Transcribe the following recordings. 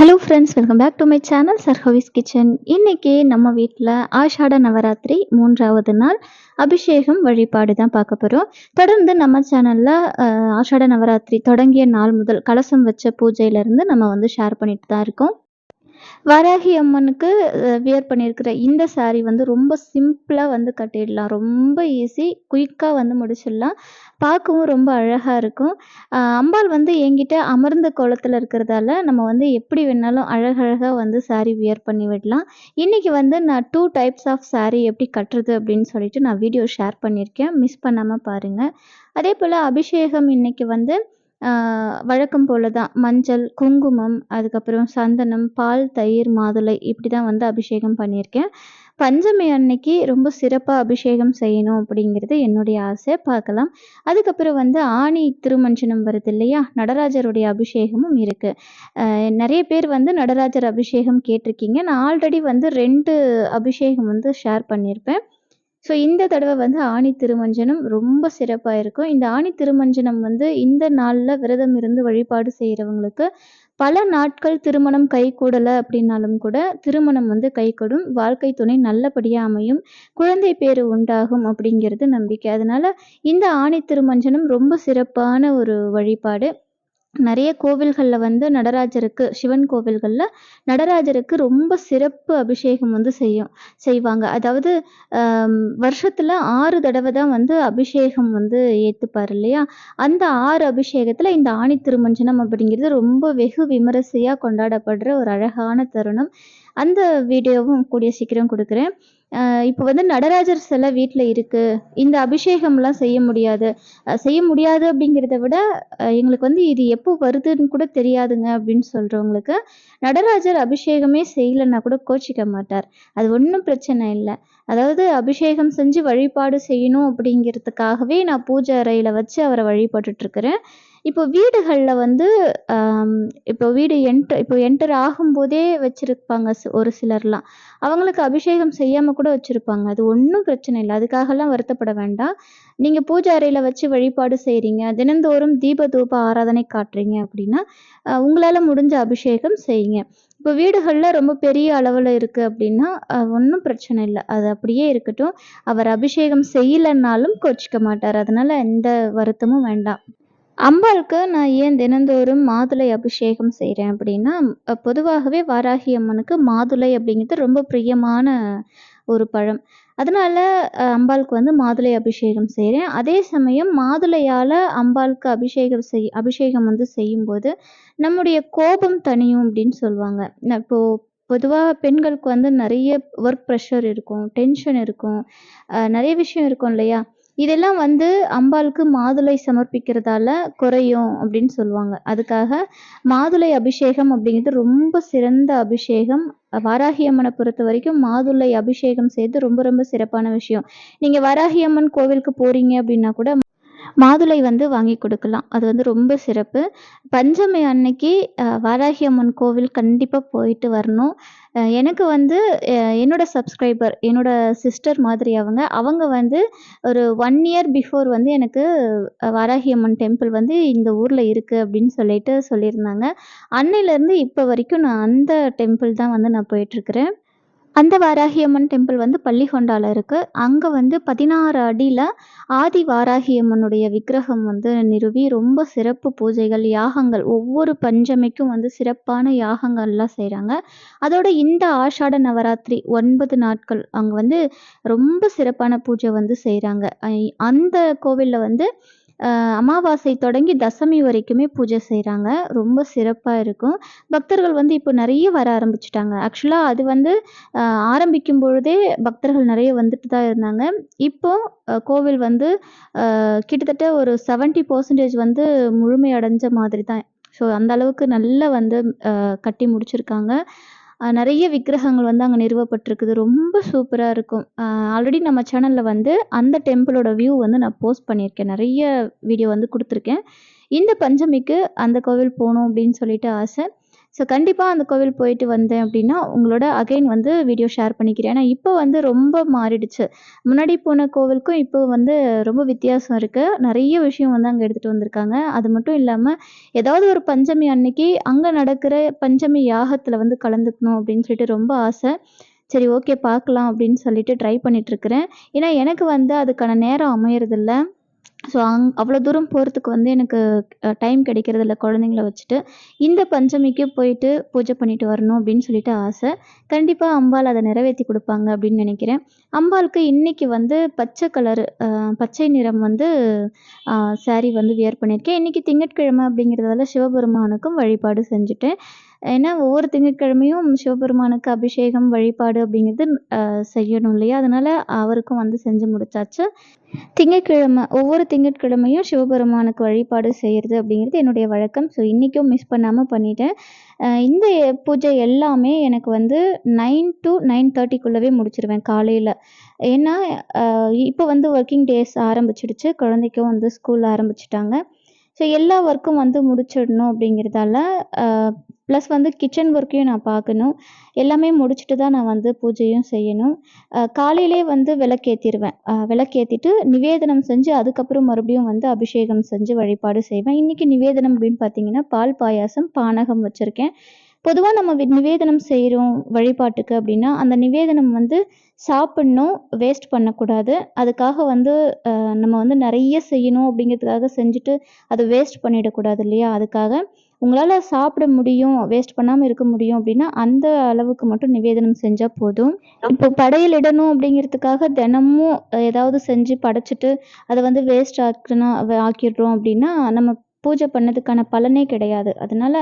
Hello friends welcome back to my channel சர்ஹவிஸ் kitchen இன்றைக்கி நம்ம வீட்டில் ஆஷாட நவராத்திரி மூன்றாவது நாள் அபிஷேகம் வழிபாடு தான் பார்க்க போகிறோம் தொடர்ந்து நம்ம சேனலில் ஆஷாட நவராத்திரி தொடங்கிய நாள் முதல் கலசம் வச்ச பூஜையிலேருந்து நம்ம வந்து ஷேர் பண்ணிட்டு தான் இருக்கோம். வராகி அம்மனுக்கு வியர் பண்ணியிருக்கிற இந்த சாரீ வந்து ரொம்ப சிம்பிளாக வந்து கட்டிடலாம். ரொம்ப ஈஸி குயிக்காக வந்து முடிச்சிடலாம். பார்க்கவும் ரொம்ப அழகாக இருக்கும். அம்பாள் வந்து என்கிட்ட அமர்ந்த கோலத்தில் இருக்கிறதால நம்ம வந்து எப்படி வேணாலும் அழகழகாக வந்து சாரீ வியர் பண்ணி விடலாம். இன்றைக்கி வந்து நான் டூ டைப்ஸ் ஆஃப் சாரீ எப்படி கட்டுறது அப்படின்னு சொல்லிட்டு நான் வீடியோ ஷேர் பண்ணியிருக்கேன். மிஸ் பண்ணாமல் பாருங்கள் அதே போல் அபிஷேகம் இன்னைக்கு வந்து வழக்கம் போல தான் மஞ்சள் குங்குமம் அதுக்கப்புறம் சந்தனம் பால் தயிர் மாதுளை இப்படி தான் வந்து அபிஷேகம் பண்ணியிருக்கேன். பஞ்சமி அன்னைக்கு ரொம்ப சிறப்பாக அபிஷேகம் செய்யணும் அப்படிங்கிறது என்னுடைய ஆசை. பார்க்கலாம். அதுக்கப்புறம் வந்து ஆணி திருமஞ்சனம் வருது இல்லையா? நடராஜருடைய அபிஷேகமும் இருக்குது நிறைய பேர் வந்து நடராஜர் அபிஷேகம் கேட்டிருக்கீங்க. நான் ஆல்ரெடி வந்து ரெண்டு அபிஷேகம் வந்து ஷேர் பண்ணியிருப்பேன். ஸோ இந்த தடவை வந்து ஆணி திருமஞ்சனம் ரொம்ப சிறப்பாக இருக்கும். இந்த ஆணி திருமஞ்சனம் வந்து இந்த நாளில் விரதம் இருந்து வழிபாடு செய்கிறவங்களுக்கு பல நாட்கள் திருமணம் கைகூடலை அப்படின்னாலும் கூட திருமணம் வந்து கைகூடும். வாழ்க்கை துணை நல்லபடியாக அமையும். குழந்தை பேர் உண்டாகும் அப்படிங்கிறது நம்பிக்கை. அதனால் இந்த ஆணி திருமஞ்சனம் ரொம்ப சிறப்பான ஒரு வழிபாடு. நிறைய கோவில்களில் வந்து நடராஜருக்கு சிவன் கோவில்களில் நடராஜருக்கு ரொம்ப சிறப்பு அபிஷேகம் வந்து செய்யும் செய்வாங்க. அதாவது வருஷத்தில் ஆறு தடவை தான் வந்து அபிஷேகம் வந்து ஏற்றுப்பார் இல்லையா? அந்த ஆறு அபிஷேகத்தில் இந்த ஆணி திருமஞ்சனம் அப்படிங்கிறது ரொம்ப வெகு விமரிசையாக கொண்டாடப்படுற ஒரு அழகான தருணம். அந்த வீடியோவும் கூடிய சீக்கிரம் கொடுக்குறேன். இப்போ வந்து நடராஜர் சிலை வீட்டில் இருக்குது இந்த அபிஷேகம்லாம் செய்ய முடியாது. செய்ய முடியாது அப்படிங்கிறத விட எங்களுக்கு வந்து இது எப்போ வருதுன்னு கூட தெரியாதுங்க அப்படின்னு சொல்கிறவங்களுக்கு நடராஜர் அபிஷேகமே செய்யலைன்னா கூட கோச்சிக்க மாட்டார். அது ஒன்றும் பிரச்சனை இல்லை. அதாவது அபிஷேகம் செஞ்சு வழிபாடு செய்யணும் அப்படிங்கிறதுக்காகவே நான் பூஜை அறையில் வச்சு அவரை வழிபட்டுட்ருக்கிறேன் இப்போ வீடுகளில் வந்து இப்போ வீடு என்ட்ரு இப்போ என்டர் ஆகும்போதே வச்சுருப்பாங்க ஒரு சிலர்லாம். அவங்களுக்கு அபிஷேகம் செய்யாமல் கூட வச்சுருப்பாங்க. அது ஒன்றும் பிரச்சனை இல்லை. அதுக்காகலாம் வருத்தப்பட வேண்டாம். நீங்கள் பூஜை அறையில் வச்சு வழிபாடு செய்கிறீங்க தினந்தோறும் தீப தூப ஆராதனை காட்டுறீங்க அப்படின்னா உங்களால் முடிஞ்ச அபிஷேகம் செய்யுங்க. இப்போ வீடுகளில் ரொம்ப பெரிய அளவில் இருக்குது அப்படின்னா ஒன்றும் பிரச்சனை இல்லை. அது அப்படியே இருக்கட்டும். அவர் அபிஷேகம் செய்யலைன்னாலும் கோச்சிக்க மாட்டார். அதனால் எந்த வருத்தமும் வேண்டாம். அம்பாளுக்கு நான் ஏன் தினந்தோறும் மாதுளை அபிஷேகம் செய்கிறேன் அப்படின்னா பொதுவாகவே வாராகி அம்மனுக்கு மாதுளை அப்படிங்கிறது ரொம்ப பிரியமான ஒரு பழம். அதனால அம்பாளுக்கு வந்து மாதுளை அபிஷேகம் செய்கிறேன் அதே சமயம் மாதுளையால் அம்பாளுக்கு அபிஷேகம் செய் அபிஷேகம் வந்து செய்யும்போது நம்முடைய கோபம் தனியும் அப்படின்னு சொல்லுவாங்க இப்போது பொதுவாக பெண்களுக்கு வந்து நிறைய ஒர்க் ப்ரெஷர் இருக்கும் டென்ஷன் இருக்கும். நிறைய விஷயம் இருக்கும் இல்லையா? இதெல்லாம் வந்து அம்பாளுக்கு மாதுளை சமர்ப்பிக்கிறதால குறையும் அப்படின்னு சொல்லுவாங்க. அதுக்காக மாதுளை அபிஷேகம் அப்படிங்கிறது ரொம்ப சிறந்த அபிஷேகம். வாராகி அம்மனை பொறுத்த வரைக்கும் மாதுளை அபிஷேகம் செய்து ரொம்ப ரொம்ப சிறப்பான விஷயம். நீங்கள் வாராகி அம்மன் கோவிலுக்கு போகிறீங்க அப்படின்னா கூட மாதுளை வந்து வாங்கி கொடுக்கலாம். அது வந்து ரொம்ப சிறப்பு. பஞ்சமி அன்னைக்கு வாராகி அம்மன் கோவில் கண்டிப்பாக போயிட்டு வரணும். எனக்கு வந்து என்னோட சப்ஸ்கிரைபர் என்னோட சிஸ்டர் மாதிரி அவங்க அவங்க வந்து ஒரு ஒன் இயர் பிஃபோர் வந்து எனக்கு வாராகி அம்மன் டெம்பிள் வந்து இந்த ஊரில் இருக்குது அப்படின்னு சொல்லிட்டு சொல்லியிருந்தாங்க. அன்னையிலேருந்து இப்போ வரைக்கும் நான் அந்த டெம்பிள் தான் வந்து நான் போயிட்டுருக்கிறேன் அந்த வாராகியம்மன் டெம்பிள் வந்து பள்ளிகொண்டால இருக்குது அங்கே வந்து பதினாறு அடியில் ஆதி வாராகியம்மனுடைய விக்கிரகம் வந்து நிறுவி ரொம்ப சிறப்பு பூஜைகள் யாகங்கள் ஒவ்வொரு பஞ்சமிக்கும் வந்து சிறப்பான யாகங்கள்லாம் செய்கிறாங்க அதோட இந்த ஆஷாட நவராத்திரி ஒன்பது நாட்கள் அங்கே வந்து ரொம்ப சிறப்பான பூஜை வந்து செய்கிறாங்க அந்த கோவிலில் வந்து அமாவாசை தொடங்கி தசமி வரைக்குமே பூஜை செய்கிறாங்க ரொம்ப சிறப்பாக இருக்கும். பக்தர்கள் வந்து இப்போ நிறைய வர ஆரம்பிச்சிட்டாங்க. ஆக்சுவலாக அது வந்து ஆரம்பிக்கும் பொழுதே பக்தர்கள் நிறைய வந்துட்டு தான் இருந்தாங்க. இப்போ கோவில் வந்து கிட்டத்தட்ட ஒரு செவன்ட்டி பர்சன்டேஜ் வந்து முழுமையடைஞ்ச மாதிரி தான். ஸோ அந்த அளவுக்கு நல்லா வந்து கட்டி முடிச்சிருக்காங்க. நிறைய விக்கிரகங்கள் வந்து அங்கே நிறுவப்பட்டிருக்குது. ரொம்ப சூப்பராக இருக்கும். ஆல்ரெடி நம்ம சேனலில் வந்து அந்த டெம்பிளோட வியூ வந்து நான் போஸ்ட் பண்ணியிருக்கேன். நிறைய வீடியோ வந்து கொடுத்துருக்கேன். இந்த பஞ்சமிக்கு அந்த கோவில் போகணும் அப்படின்னு சொல்லிட்டு ஆசை. ஸோ கண்டிப்பாக அந்த கோவில் போயிட்டு வந்தேன் அப்படின்னா உங்களோட அகைன் வந்து வீடியோ ஷேர் பண்ணிக்கிறேன். ஏன்னா இப்போ வந்து ரொம்ப மாறிடுச்சு. முன்னாடி போன கோவிலுக்கும் இப்போ வந்து ரொம்ப வித்தியாசம் இருக்குது நிறைய விஷயம் வந்து அங்கே எடுத்துகிட்டு வந்திருக்காங்க. அது மட்டும் இல்லாமல் ஏதாவது ஒரு பஞ்சமி அன்னைக்கு அங்கே நடக்கிற பஞ்சமி யாகத்தில் வந்து கலந்துக்கணும் அப்படின்னு சொல்லிட்டு ரொம்ப ஆசை. சரி ஓகே பார்க்கலாம் அப்படின்னு சொல்லிட்டு ட்ரை பண்ணிகிட்ருக்கிறேன் ஏன்னா எனக்கு வந்து அதுக்கான நேரம் அமையறதில்லை. ஸோ அங் அவ்வளோ தூரம் போகிறதுக்கு வந்து எனக்கு டைம் கிடைக்கிறதில்ல குழந்தைங்கள வச்சுட்டு. இந்த பஞ்சமிக்கு போயிட்டு பூஜை பண்ணிட்டு வரணும் அப்படின்னு சொல்லிட்டு ஆசை. கண்டிப்பாக அம்பாள் அதை நிறைவேற்றி கொடுப்பாங்க அப்படின்னு நினைக்கிறேன். அம்பாளுக்கு இன்றைக்கி வந்து பச்சை கலரு பச்சை நிறம் வந்து சாரீ வந்து வியர் பண்ணியிருக்கேன். இன்றைக்கி திங்கட்கிழமை அப்படிங்கிறதால சிவபெருமானுக்கும் வழிபாடு செஞ்சுட்டேன். ஏன்னா ஒவ்வொரு திங்கட்கிழமையும் சிவபெருமானுக்கு அபிஷேகம் வழிபாடு அப்படிங்கிறது செய்யணும் இல்லையா? அதனால் அவருக்கும் வந்து செஞ்சு முடிச்சாச்சு. திங்கட்கிழமை ஒவ்வொரு திங்கட்கிழமையும் சிவபெருமானுக்கு வழிபாடு செய்கிறது அப்படிங்கிறது என்னுடைய வழக்கம். ஸோ இன்றைக்கும் மிஸ் பண்ணாமல் பண்ணிட்டேன். இந்த பூஜை எல்லாமே எனக்கு வந்து நைன் டு நைன் தேர்ட்டிக்குள்ளவே முடிச்சிருவேன் காலையில். ஏன்னா இப்போ வந்து ஒர்க்கிங் டேஸ் ஆரம்பிச்சிடுச்சு. குழந்தைக்கும் வந்து ஸ்கூல் ஆரம்பிச்சிட்டாங்க. ஸோ எல்லா ஒர்க்கும் வந்து முடிச்சிடணும் அப்படிங்கிறதால ப்ளஸ் வந்து கிச்சன் ஒர்க்கையும் நான் பார்க்கணும். எல்லாமே முடிச்சுட்டு தான் நான் வந்து பூஜையும் செய்யணும். காலையிலே வந்து விளக்கேற்றிடுவேன் விளக்கேற்றிட்டு நிவேதனம் செஞ்சு அதுக்கப்புறம் மறுபடியும் வந்து அபிஷேகம் செஞ்சு வழிபாடு செய்வேன். இன்றைக்கி நிவேதனம் அப்படின்னு பார்த்தீங்கன்னா பால் பாயாசம் பானகம் வச்சுருக்கேன். பொதுவாக நம்ம நிவேதனம் செய்கிறோம் வழிபாட்டுக்கு அப்படின்னா அந்த நிவேதனம் வந்து சாப்பிட்ணும் வேஸ்ட் பண்ணக்கூடாது. அதுக்காக வந்து நம்ம வந்து நிறைய செய்யணும் அப்படிங்கிறதுக்காக செஞ்சுட்டு அதை வேஸ்ட் பண்ணிடக்கூடாது இல்லையா? அதுக்காக உங்களால் சாப்பிட முடியும் வேஸ்ட் பண்ணாமல் இருக்க முடியும் அப்படின்னா அந்த அளவுக்கு மட்டும் நிவேதனம் செஞ்சால் போதும். இப்போ படையல் இடணும் அப்படிங்கிறதுக்காக தினமும் ஏதாவது செஞ்சு படைச்சிட்டு அதை வந்து வேஸ்ட் ஆக்கினா ஆக்கிடுறோம் அப்படின்னா நம்ம பூஜை பண்ணதுக்கான பலனே கிடையாது. அதனால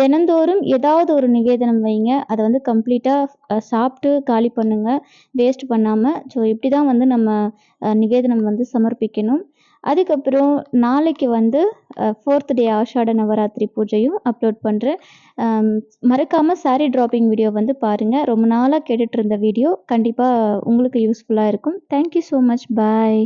தினந்தோறும் ஏதாவது ஒரு நிவேதனம் வைங்க. அதை வந்து கம்ப்ளீட்டாக சாப்பிட்டு காலி பண்ணுங்கள் வேஸ்ட் பண்ணாமல் ஸோ இப்படி தான் வந்து நம்ம நிவேதனம் வந்து சமர்ப்பிக்கணும். அதுக்கப்புறம் நாளைக்கு வந்து ஃபோர்த் டே ஆஷாட நவராத்திரி பூஜையும் அப்லோட் பண்ணுறேன் மறக்காமல் சாரீ ட்ராப்பிங் வீடியோ வந்து பாருங்கள் ரொம்ப நாளாக கேட்டுட்ருந்த வீடியோ கண்டிப்பாக உங்களுக்கு யூஸ்ஃபுல்லாக இருக்கும். Thank you so much bye